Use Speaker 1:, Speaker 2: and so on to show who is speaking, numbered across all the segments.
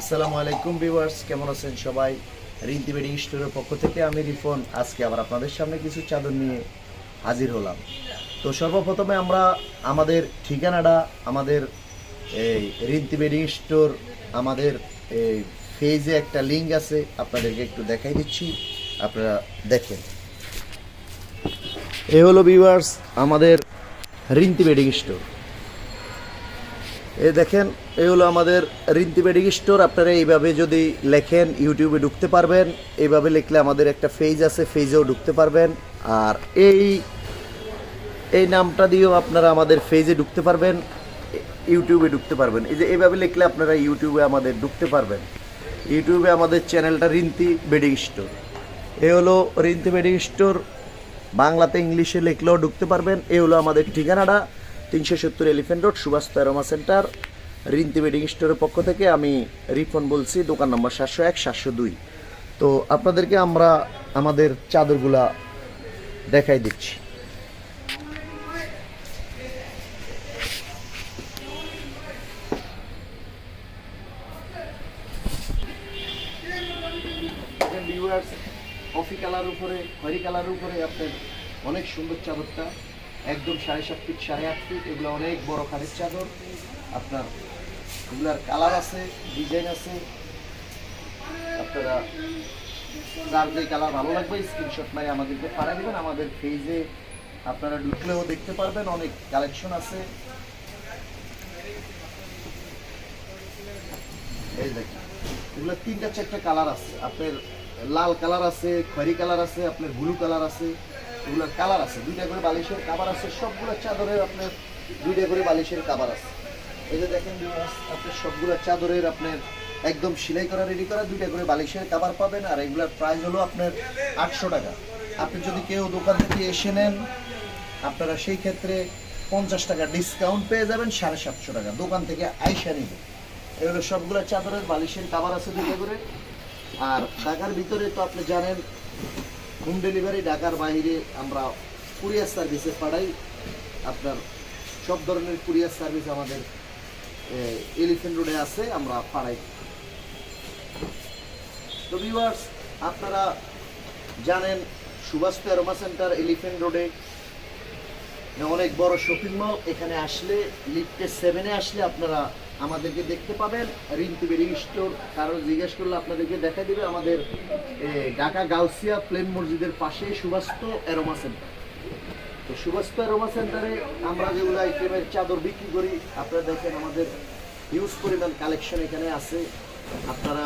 Speaker 1: আসসালামু আলাইকুম ভিউয়ার্স, কেমন আছেন সবাই? রিন্তি বেডিং স্টোরের পক্ষ থেকে আমি রিফন, আজকে আবার আপনাদের সামনে কিছু চাদর নিয়ে হাজির হলাম। তো সর্বপ্রথমে আমরা আমাদের ঠিকানাটা, আমাদের এই রিন্তি বেডিং স্টোর, আমাদের এই ফেজে একটা লিঙ্ক আছে, আপনাদেরকে একটু দেখাই দিচ্ছি, আপনারা দেখেন। এ হলো ভিউয়ার্স, আমাদের রিন্তি বেডিং স্টোর। এই দেখেন এই হলো আমাদের রিন্তি বেডিং স্টোর। আপনারা এইভাবে যদি লেখেন, ইউটিউবে ঢুকতে পারবেন। এইভাবে লিখলে আমাদের একটা পেজ আছে পেজেও ঢুকতে পারবেন। আর এই এই নামটা দিয়েও আপনারা আমাদের পেজে ঢুকতে পারবেন, ইউটিউবে ঢুকতে পারবেন। এই যে এইভাবে লিখলে আপনারা ইউটিউবে আমাদের ঢুকতে পারবেন। ইউটিউবে আমাদের চ্যানেলটা রিন্তি বেডিং স্টোর। এ হলো রিন্তি বেডিং স্টোর। বাংলাতে ইংলিশে লিখলেও ঢুকতে পারবেন। এ হলো আমাদের ঠিকানাটা। তিনশো সত্তর এলিফেন্ট রোড সুভাষ তেরোমা সেন্টার, রিন্তি বেডিং স্টোরের পক্ষ থেকে আমি রিফন বলছি, দোকান নম্বর সাতশো এক, সাতশো দুই। তো আপনাদেরকে আমরা আমাদের চাদরগুলা দেখাই দিচ্ছি। কফি কালার উপরে খয়রি কালার উপরে আপনার অনেক সুন্দর চাদরটা। একদম সাড়ে সাত ফিট সাড়ে আট ফিট এগুলো অনেক বড় খাটের চাদর। আপনার এগুলার কালার আছে, ডিজাইন আছে। আপনারা যার যে কালার ভালো লাগবে স্ক্রিনশট মারি আমাদেরকে পাঠিয়ে দেবেন। আমাদের পেজে আপনারা ঢুকলেও দেখতে পারবেন, অনেক কালেকশন আছে। এই দেখেন, এগুলো তিনটা চারটা কালার আছে। আপনার লাল কালার আছে, খয়েরি কালার আছে, আপনার ব্লু কালার আছে। এগুলোর কালার আছে। দুইটা করে বালিশের কাবার আছে। সবগুলো চাদরের আপনার দুইটা করে বালিশের কাবার আছে। এই যে দেখেন আপনার সবগুলো চাদরের আপনার একদম সেলাই করা রেডি করা, দুইটা করে বালিশের কাবার পাবেন। আর এগুলোর প্রাইস হলো আপনার আটশো টাকা। আপনি যদি কেউ দোকান থেকে এসে নেন, আপনারা সেই ক্ষেত্রে পঞ্চাশ টাকা ডিসকাউন্ট পেয়ে যাবেন, সাড়ে সাতশো টাকা। দোকান থেকে আইসা নিবে এগুলো সবগুলো চাদরের বালিশের কাবার আছে দুটো করে। আর ঢাকার ভিতরে তো আপনি জানেন হোম ডেলিভারি ঢাকার বাইরে আমরা কুরিয়ার সার্ভিসে পাঠাই। আপনার সব ধরনের কুরিয়ার সার্ভিস আমাদের এলিফেন্ট রোডে আছে, আমরা পাঠাই। তো ভিউয়ার্স আপনারা জানেন, সুভাষ প্যারোমা সেন্টার এলিফেন্ট রোডে অনেক বড় শপিং মল এখানে আসলে লিফটে সেভেনে আসলে আপনারা আমাদেরকে দেখতে পাবেন। Rintu bedding store. কারও জিজ্ঞেস করলে আপনাদেরকে দেখা দিবে আমাদের ঢাকা গাউসিয়া প্লেন মসজিদের পাশে সুবাস্ত অ্যারোমা সেন্টার। তো সুবাস্ত অ্যারোমা সেন্টারে আমরা যেগুলো আইটেমের চাদর বিক্রি করি, আপনারা দেখেন আমাদের হিউজ পরিমাণ কালেকশন এখানে আছে। আপনারা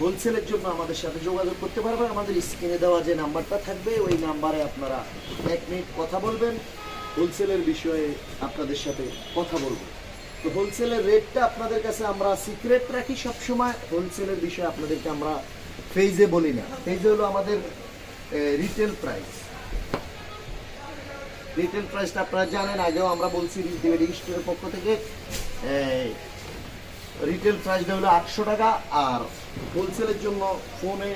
Speaker 1: হোলসেলের জন্য আমাদের সাথে যোগাযোগ করতে পারবেন। আমাদের স্ক্রিনে দেওয়া যে নাম্বারটা থাকবে, ওই নাম্বারে আপনারা এক মিনিট কথা বলবেন। হোলসেলের বিষয়ে আপনাদের সাথে কথা বলব। তো হোলসেলের রেটটা আপনাদের কাছে আমরা সিক্রেট রাখি সবসময়। হোলসেলের বিষয়ে আপনাদেরকে আমরা ফেজে বলি না। ফেজে হলো আমাদের রিটেল প্রাইস রিটেল প্রাইসটা আপনারা জানেন, আগেও আমরা বলছি স্টোরের পক্ষ থেকে রিটেল প্রাইসটা হলো আটশো টাকা আর হোলসেলের জন্য ফোনে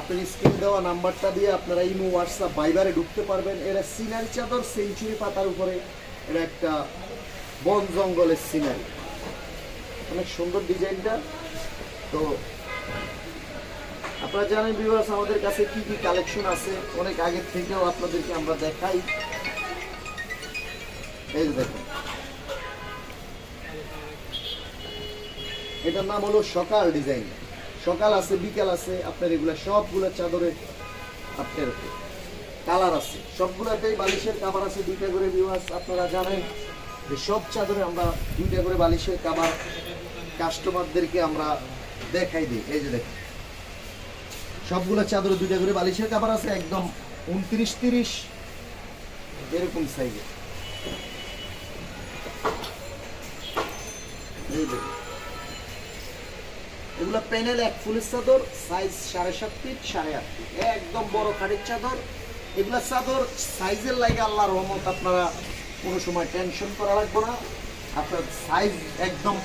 Speaker 1: আপনি স্ক্রিনে দেওয়া নাম্বারটা দিয়ে আপনারা ইমো হোয়াটসঅ্যাপ বাইবারে ঢুকতে পারবেন। এরা সিনারি চাদর সেঞ্চুরি পাতার উপরে। এটা একটা বন জঙ্গলের সিনারি। অনেক সুন্দর ডিজাইনটা। তো আপনারা জানেন ভিউয়ার্স আমাদের কাছে কি কি কালেকশন আছে? অনেক আগের থেকেও আপনাদেরকে আমরা দেখাই। এই যে দেখুন। এটার নাম হলো সকাল ডিজাইন। সকাল আছে, বিকাল আছে, আপনার এগুলা সবগুলো চাদরের আপনার কালার আছে। সবগুলাতেই বালিশের কাবার আছে দুইটা করে ভিউয়ার্স আপনারা জানেন। যে সব চাদরে আমরা দুইটা করে বালিশের কাবার কাস্টমারদেরকে আমরা দেখাই দিই। এই যে দেখুন। সবগুলো চাদরে দুইটা করে বালিশের কাবার আছে, একদম উনত্রিশ তিরিশ এরকম সাইজে এগুলো প্যানেল এক ফুলের চাদর সাইজ সাড়ে সাত ফিট সাড়ে আট ফিট একদম বড় খাটের চাদর। এগুলা চাদর সাইজের লাগে আল্লাহ রহমত আপনারা কোনো সময় টেনশন করা লাগবে না। আপনার সাইজ একদম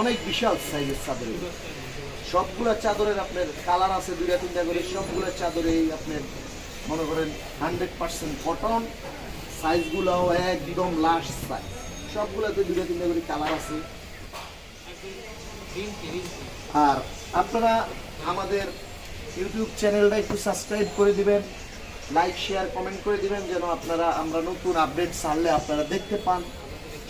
Speaker 1: অনেক বিশাল সাইজের চাদর। সবগুলা চাদরের আপনার কালার আছে দুইটা, তিনটা করে। সবগুলা চাদরেই আপনার মনে করেন হান্ড্রেড পার্সেন্ট কটন সাইজগুলোও একদম লাস্ট সাইজ সবগুলোতে দুইটা, তিনটা করে কালার আছে। আর আপনারা আমাদের ইউটিউব চ্যানেলটা একটু সাবস্ক্রাইব করে দিবেন। লাইক শেয়ার কমেন্ট করে দিবেন যেন আপনারা, আমরা নতুন আপডেট ছাড়লে আপনারা দেখতে পান।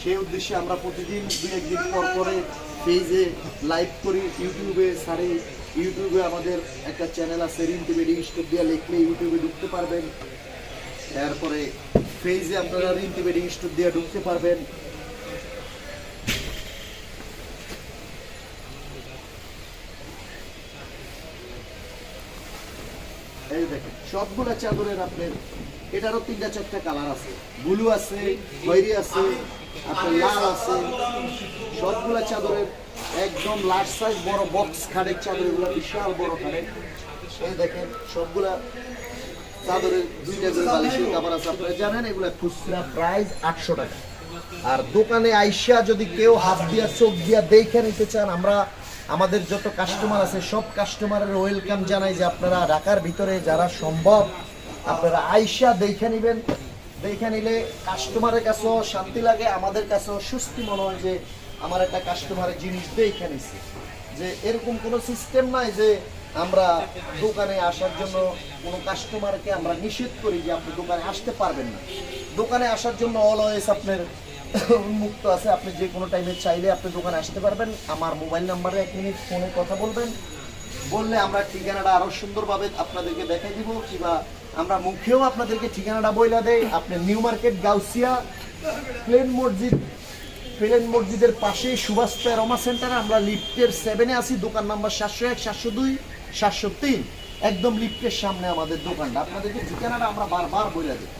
Speaker 1: সেই উদ্দেশ্যে আমরা প্রতিদিন দু একদিন পর পরে পেজে লাইভ করি। ইউটিউবে সারি ইউটিউবে আমাদের একটা চ্যানেল আছে রিন টিভি স্টোর দিয়ে লিখলে ইউটিউবে ঢুকতে পারবেন। তারপরে পেজে আপনারা রিন টিভি স্টোর দিয়ে ঢুকতে পারবেন। এই দেখেন। সবগুলা চাদরের আপনার এটারও তিনটা চারটা কালার আছে। ব্লু আছে, খয়েরি আছে, আপনার লাল আছে। সবগুলা চাদরের একদম লার্জ সাইজ বড় বক্স খাটের চাদর, এগুলো বিশাল বড় এই দেখেন, সবগুলা চাদরের দুইটা করে বালিশের কাপড় আছে। আপনারা জানেন, এগুলো খুচরা প্রাইস আটশো টাকা। আর দোকানে আইসা যদি কেউ হাত দিয়া, চোখ দিয়া দেখে নিতে চান, আমরা আমাদের যত কাস্টমার আছে, সব কাস্টমারের ওয়েলকাম জানাই যে আপনারা ঢাকার ভিতরে যারা সম্ভব, আপনারা আইসা দেখে নেবেন। দেখে নিলে কাস্টমারের কাছেও শান্তি লাগে, আমাদের কাছেও সুস্থি মনে হয় যে আমার একটা কাস্টমারের জিনিস দেখে নিছি। যে এরকম কোনো সিস্টেম নাই যে আমরা দোকানে আসার জন্য কোনো কাস্টমারকে আমরা নিষেধ করি যে আপনি দোকানে আসতে পারবেন না। দোকানে আসার জন্য অলওয়েজ আপনার উন্মুক্ত আছে। আপনি যে কোনো টাইমে চাইলে আপনি দোকানে আসতে পারবেন। আমার মোবাইল নাম্বারে এক মিনিট ফোনে কথা বলবেন। বললে আমরা ঠিকানাটা আরও সুন্দরভাবে আপনাদেরকে দেখাই দিব, কিংবা আমরা মুখেও আপনাদেরকে ঠিকানাটা বইলা দেই। আপনি নিউ মার্কেট, গাউসিয়া প্লেন মসজিদ প্লেন মসজিদের পাশে সুভাষ রমা সেন্টারে আমরা লিফটের সেভেনে আছি। দোকান নাম্বার সাতশো এক, সাতশো দুই, সাতশো তিন। একদম লিফটের সামনে আমাদের দোকানটা। আপনাদেরকে ঠিকানাটা আমরা বারবার বইলা দিই।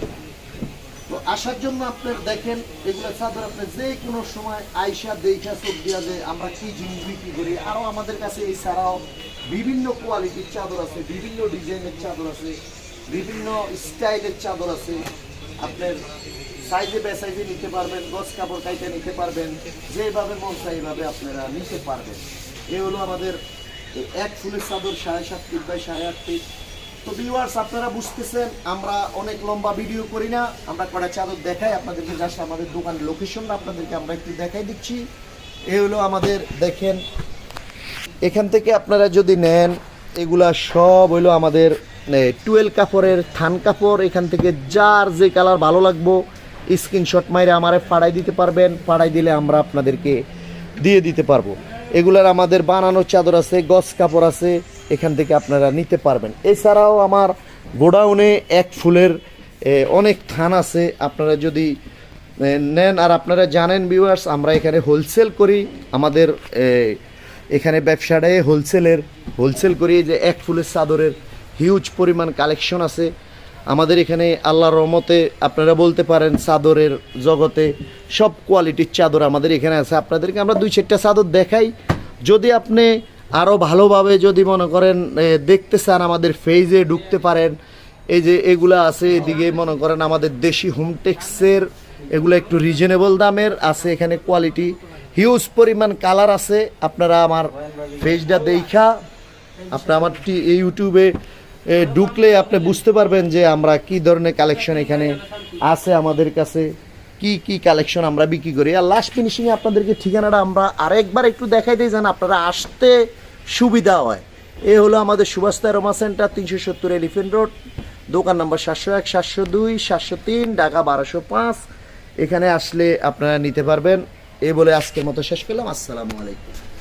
Speaker 1: তো আসার জন্য আপনার দেখেন, এগুলো চাদর আপনি যে কোনো সময় আইসা দেখা চোখ দিয়া যে আমরা কি জিনিস বিক্রি করি। আরও আমাদের কাছে এছাড়াও বিভিন্ন কোয়ালিটির চাদর আছে, বিভিন্ন ডিজাইনের চাদর আছে, বিভিন্ন স্টাইলের চাদর আছে। আপনার সাইজে বেসাইজে নিতে পারবেন, গছ কাপড় কাইতে নিতে পারবেন, যেভাবে মন চাই এইভাবে আপনারা নিতে পারবেন। এ হলো আমাদের এক ফুলের চাদর সাড়ে সাত ফিট বাই সাড়ে আট ফিট তো ভিউয়ার্স আপনারা বুঝতেছেন, আমরা অনেক লম্বা ভিডিও করি না। আমরা কটা চাদর দেখাই, আপনাদেরকে জাস্ট আমাদের দোকানের লোকেশনটা আপনাদেরকে আমরা একটু দেখাই দিচ্ছি। এ হলো আমাদের, দেখেন, এখান থেকে আপনারা যদি নেন, এগুলা সব হইল আমাদের টুয়েলভ কাপড়ের থান কাপড়। এখান থেকে যার যে কালার ভালো লাগবো স্ক্রিনশট মাইরে আমারে পাড়াই দিতে পারবেন। পাড়াই দিলে আমরা আপনাদেরকে দিয়ে দিতে পারব। এগুলার আমাদের বানানোর চাদর আছে গস কাপড় আছে। এখান থেকে আপনারা নিতে পারবেন। এছাড়াও আমার গোডাউনে এক ফুলের অনেক থান আছে। আপনারা যদি নেন, আর আপনারা জানেন ভিউয়ার্স আমরা এখানে হোলসেল করি। আমাদের এখানে ব্যবসাটাই হোলসেলের হোলসেল করি যে এক ফুলের চাদরের হিউজ পরিমাণ কালেকশন আছে। আমাদের এখানে আল্লাহর রহমতে আপনারা বলতে পারেন চাদরের জগতে সব কোয়ালিটির চাদর আমাদের এখানে আছে। আপনাদেরকে আমরা দুই চারটা চাদর দেখাই। যদি আপনি আরও ভালোভাবে যদি মনে করেন দেখতে চান আমাদের ফেজে ঢুকতে পারেন। এই যে এগুলো আছে, এদিকে মনে করেন আমাদের দেশি হোমটেক্সের এগুলো একটু রিজনেবল দামের, আছে এখানে কোয়ালিটি হিউজ পরিমাণ কালার আছে, আপনারা আমার পেজটা দেখা। আপনার আমার ইউটিউবে ঢুকলে আপনি বুঝতে পারবেন যে আমরা কি ধরনের কালেকশন এখানে আছে আমাদের কাছে। কি কি কালেকশন আমরা বিক্রি করি? আর লাস্ট ফিনিশিংয়ে আপনাদেরকে ঠিকানাটা আমরা আরেকবার একটু দেখাই দিই, যেন আপনারা আসতে সুবিধা হয়। এ হলো আমাদের সুভাষ রোমা সেন্টার, তিনশো সত্তর এলিফেন্ট রোড, দোকান নম্বর সাতশো এক, সাতশো দুই, সাতশো তিন, ঢাকা বারোশো পাঁচ। এখানে আসলে আপনারা নিতে পারবেন। এ বলে আজকের মতো শেষ করলাম। আসসালামু আলাইকুম।